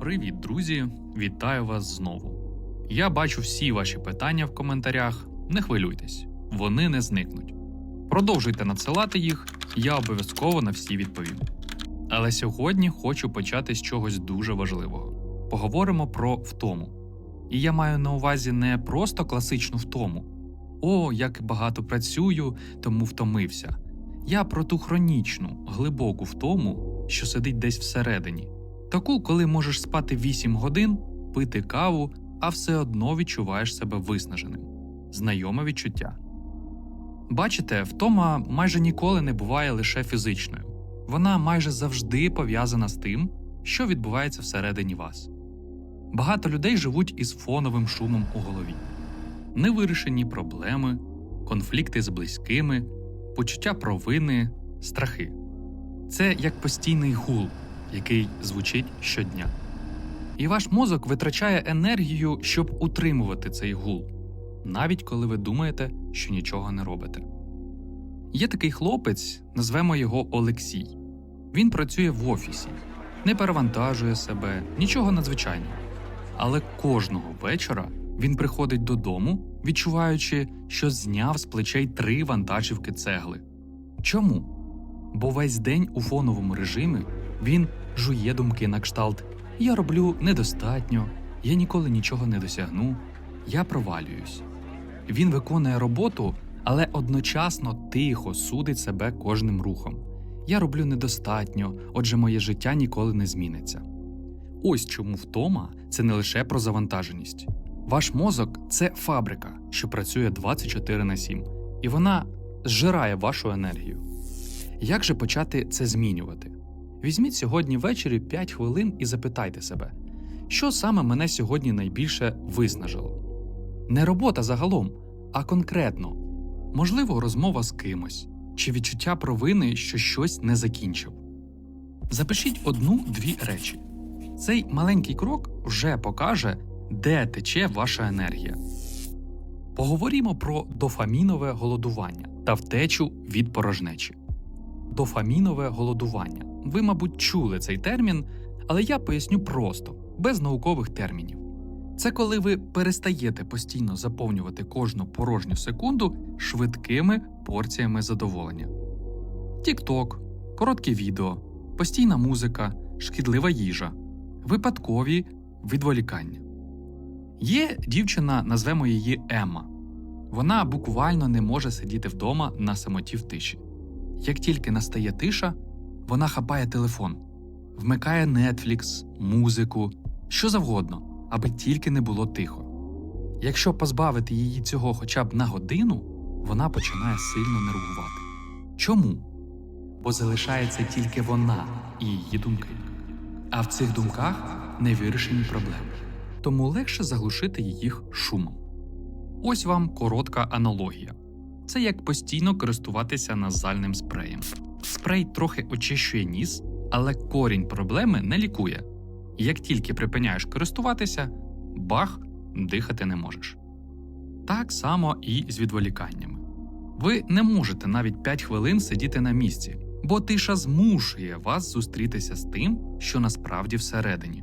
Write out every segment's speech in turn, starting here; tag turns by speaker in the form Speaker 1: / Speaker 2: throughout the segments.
Speaker 1: Привіт, друзі! Вітаю вас знову. Я бачу всі ваші питання в коментарях. Не хвилюйтесь, вони не зникнуть. Продовжуйте надсилати їх, я обов'язково на всі відповім. Але сьогодні хочу почати з чогось дуже важливого. Поговоримо про втому. І я маю на увазі не просто класичну втому. О, як багато працюю, тому втомився. Я про ту хронічну, глибоку втому, що сидить десь всередині. Таку, коли можеш спати 8 годин, пити каву, а все одно відчуваєш себе виснаженим. Знайоме відчуття. Бачите, втома майже ніколи не буває лише фізичною. Вона майже завжди пов'язана з тим, що відбувається всередині вас. Багато людей живуть із фоновим шумом у голові. Невирішені проблеми, конфлікти з близькими, почуття провини, страхи. Це як постійний гул, який звучить щодня. І ваш мозок витрачає енергію, щоб утримувати цей гул, навіть коли ви думаєте, що нічого не робите. Є такий хлопець, назвемо його Олексій. Він працює в офісі, не перевантажує себе, нічого надзвичайного. Але кожного вечора він приходить додому, відчуваючи, що зняв з плечей три вантажівки цегли. Чому? Бо весь день у фоновому режимі він жує думки на кшталт Я роблю недостатньо, я ніколи нічого не досягну, я провалююсь. Він виконує роботу, але одночасно тихо судить себе кожним рухом. Я роблю недостатньо, отже, моє життя ніколи не зміниться. Ось чому втома це не лише про завантаженість. Ваш мозок це фабрика, що працює 24 на 7, і вона зжирає вашу енергію. Як же почати це змінювати? Візьміть сьогодні ввечері 5 хвилин і запитайте себе, що саме мене сьогодні найбільше виснажило? Не робота загалом, а конкретно, можливо, розмова з кимось чи відчуття провини, що щось не закінчив. Запишіть одну-дві речі. Цей маленький крок вже покаже, де тече ваша енергія. Поговоримо про дофамінове голодування та втечу від порожнечі. Дофамінове голодування. Ви, мабуть, чули цей термін, але я поясню просто, без наукових термінів. Це коли ви перестаєте постійно заповнювати кожну порожню секунду швидкими порціями задоволення. Тік-ток, короткі відео, постійна музика, шкідлива їжа, випадкові відволікання. Є дівчина, назвемо її Емма. Вона буквально не може сидіти вдома на самоті в тиші. Як тільки настає тиша, вона хапає телефон, вмикає Netflix, музику, що завгодно, аби тільки не було тихо. Якщо позбавити її цього хоча б на годину, вона починає сильно нервувати. Чому? Бо залишається тільки вона і її думки. А в цих думках невирішені проблеми. Тому легше заглушити їх шумом. Ось вам коротка аналогія. Це як постійно користуватися назальним спреєм. Спрей трохи очищує ніс, але корінь проблеми не лікує. Як тільки припиняєш користуватися, бах, дихати не можеш. Так само і з відволіканнями. Ви не можете навіть 5 хвилин сидіти на місці, бо тиша змушує вас зустрітися з тим, що насправді всередині.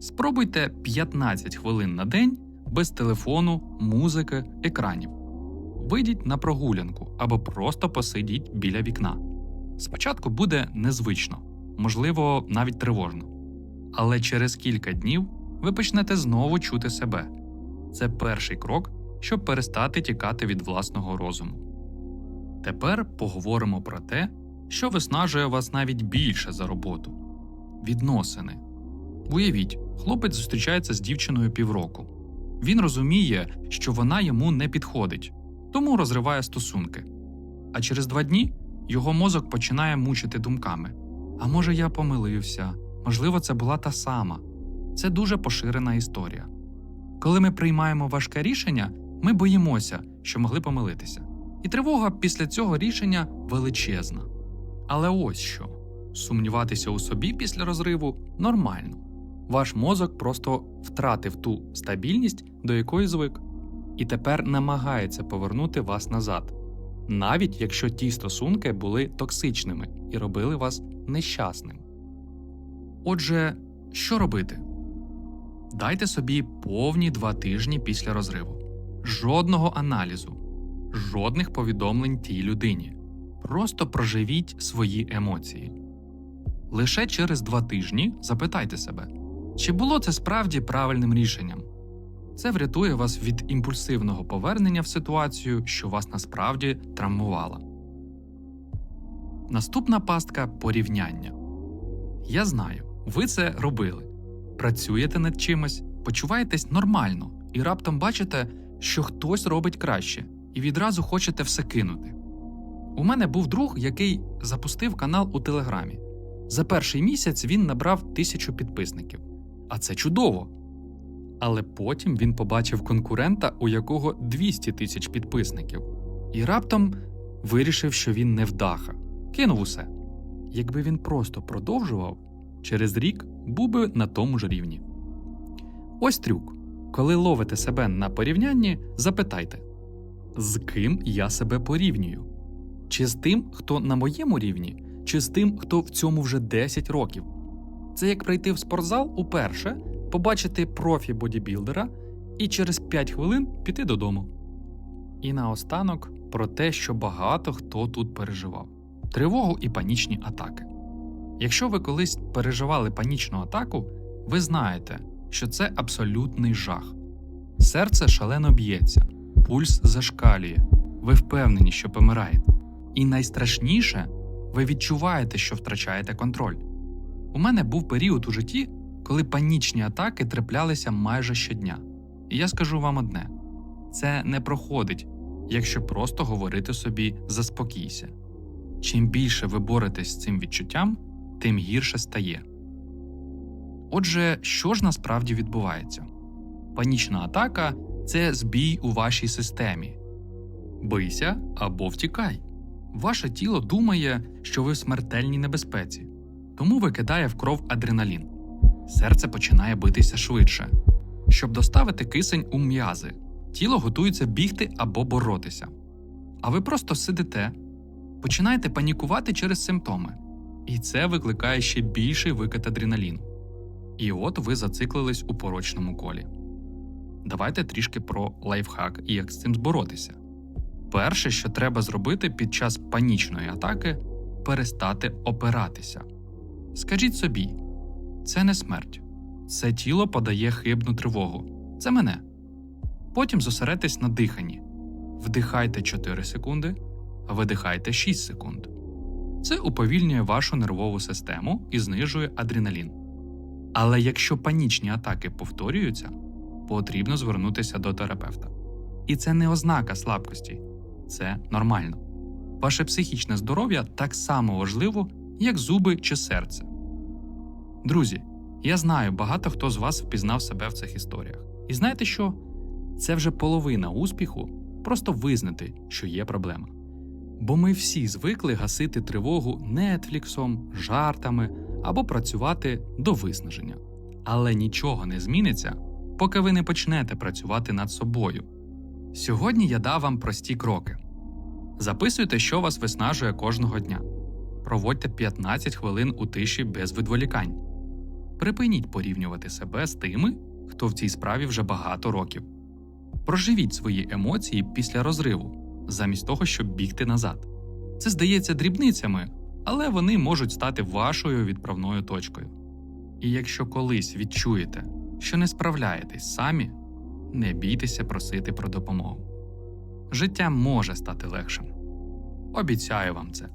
Speaker 1: Спробуйте 15 хвилин на день без телефону, музики, екранів. Вийдіть на прогулянку або просто посидіть біля вікна. Спочатку буде незвично, можливо, навіть тривожно. Але через кілька днів ви почнете знову чути себе. Це перший крок, щоб перестати тікати від власного розуму. Тепер поговоримо про те, що виснажує вас навіть більше за роботу відносини. Уявіть, хлопець зустрічається з дівчиною півроку. Він розуміє, що вона йому не підходить, тому розриває стосунки. А через два дні його мозок починає мучити думками: А може, я помилився, можливо, це була та сама. Це дуже поширена історія. Коли ми приймаємо важке рішення, ми боїмося, що могли помилитися. І тривога після цього рішення величезна. Але ось що сумніватися у собі після розриву нормально. Ваш мозок просто втратив ту стабільність, до якої звик, і тепер намагається повернути вас назад, навіть якщо ті стосунки були токсичними і робили вас нещасним. Отже, Що робити? Дайте собі повні два тижні після розриву. Жодного аналізу, жодних повідомлень тій людині. Просто проживіть свої емоції. Лише через два тижні запитайте себе, чи було це справді правильним рішенням. Це врятує вас від імпульсивного повернення в ситуацію, що вас насправді травмувала. Наступна пастка порівняння. Я знаю, ви це робили. Працюєте над чимось, почуваєтесь нормально і раптом бачите, що хтось робить краще, і відразу хочете все кинути. У мене був друг, який запустив канал у Телеграмі. За перший місяць він набрав тисячу підписників. А це чудово. Але потім він побачив конкурента, у якого 200 тисяч підписників, і раптом вирішив, що він невдаха, кинув усе. Якби він просто продовжував, через рік був би на тому ж рівні. Ось трюк. Коли ловите себе на порівнянні, запитайте, з ким я себе порівнюю? Чи з тим, хто на моєму рівні, чи з тим, хто в цьому вже 10 років? Це як прийти в спортзал уперше, побачити профі бодібілдера і через 5 хвилин піти додому. І наостанок про те, що багато хто тут переживав: тривогу і панічні атаки. Якщо ви колись переживали панічну атаку, ви знаєте, що це абсолютний жах. Серце шалено б'ється, пульс зашкалює, ви впевнені, що помираєте. І найстрашніше, ви відчуваєте, що втрачаєте контроль. У мене був період у житті, коли панічні атаки траплялися майже щодня. І я скажу вам одне: це не проходить, якщо просто говорити собі заспокійся. Чим більше ви боретесь з цим відчуттям, тим гірше стає. Отже, що ж насправді відбувається? Панічна атака це збій у вашій системі. Бийся або втікай. Ваше тіло думає, що ви в смертельній небезпеці, тому викидає в кров адреналін. Серце починає битися швидше. Щоб доставити кисень у м'язи, тіло готується бігти або боротися. А ви просто сидите, починаєте панікувати через симптоми, і це викликає ще більший викид адреналіну. І от ви зациклились у порочному колі. Давайте трішки про лайфхак і як з цим зборотися. Перше, що треба зробити під час панічної атаки перестати опиратися. Скажіть собі, це не смерть, це тіло подає хибну тривогу. Це мене. Потім зосередьтесь на диханні. Вдихайте 4 секунди, а видихайте 6 секунд. Це уповільнює вашу нервову систему і знижує адреналін. Але якщо панічні атаки повторюються, потрібно звернутися до терапевта. І це не ознака слабкості, це нормально. Ваше психічне здоров'я так само важливо, як зуби чи серце. Друзі, я знаю, багато хто з вас впізнав себе в цих історіях. І знаєте що? Це вже половина успіху просто визнати, що є проблема. Бо ми всі звикли гасити тривогу нетфліксом, жартами або працювати до виснаження. Але нічого не зміниться, поки ви не почнете працювати над собою. Сьогодні я дав вам прості кроки. Записуйте, що вас виснажує кожного дня. Проводьте 15 хвилин у тиші без відволікань. Припиніть порівнювати себе з тими, хто в цій справі вже багато років. Проживіть свої емоції після розриву, замість того, щоб бігти назад. Це здається дрібницями, але вони можуть стати вашою відправною точкою. І якщо колись відчуєте, що не справляєтесь самі, не бійтеся просити про допомогу. Життя може стати легшим. Обіцяю вам це.